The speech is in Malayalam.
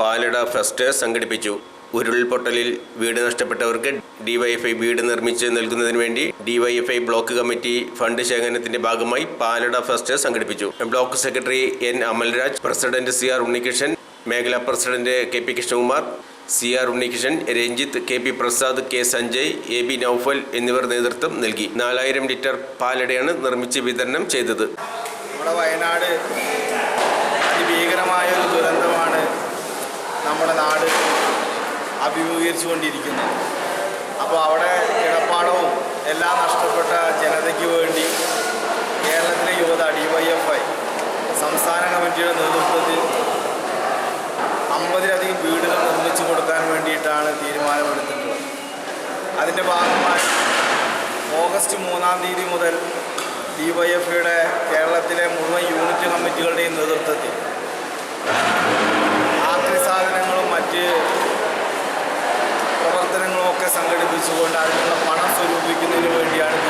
പാലട ഫെസ്റ്റ് സംഘടിപ്പിച്ചു. ഉരുൾപൊട്ടലിൽ വീട് നഷ്ടപ്പെട്ടവർക്ക് ഡിവൈഎഫ്ഐ വീട് നിർമ്മിച്ച് നൽകുന്നതിന് വേണ്ടി ഡിവൈഎഫ്ഐ ബ്ലോക്ക് കമ്മിറ്റി ഫണ്ട് ശേഖരണത്തിന്റെ ഭാഗമായി പാലട ഫെസ്റ്റ് സംഘടിപ്പിച്ചു. Block secretary N Amalraj president C R Unnikrishnan മേഖലാ president K P Krishnakumar C R Unnikrishnan Ranjith K P Prasad K Sanjay A B Noufal എന്നിവർ നേതൃത്വം നൽകി. നാലായിരം ലിറ്റർ പാലടയാണ് നിർമ്മിച്ച് വിതരണം ചെയ്തത്. നമ്മുടെ വയനാട് നമ്മുടെ നാട് അഭിമുഖീകരിച്ചുകൊണ്ടിരിക്കുന്നത് അപ്പോൾ അവിടെ കിടപ്പാടവും എല്ലാം നഷ്ടപ്പെട്ട ജനതയ്ക്ക് വേണ്ടി കേരളത്തിലെ യുവത ഡി വൈ എഫ് ഐ സംസ്ഥാന കമ്മിറ്റിയുടെ നേതൃത്വത്തിൽ അമ്പതിലധികം വീടുകൾ നിർമ്മിച്ചു കൊടുക്കാൻ വേണ്ടിയിട്ടാണ് തീരുമാനമെടുത്തിട്ടുള്ളത്. അതിന്റെ ഭാഗമായി ഓഗസ്റ്റ് മൂന്നാം തീയതി മുതൽ ഡി വൈ എഫ് കേരളത്തിലെ മുഴുവൻ യൂണിറ്റ് കമ്മിറ്റികളുടെയും നേതൃത്വത്തിൽ സംഘടിപ്പിച്ചുകൊണ്ട് അതിനുള്ള പണം സ്വരൂപിക്കുന്നതിന് വേണ്ടിയാണ്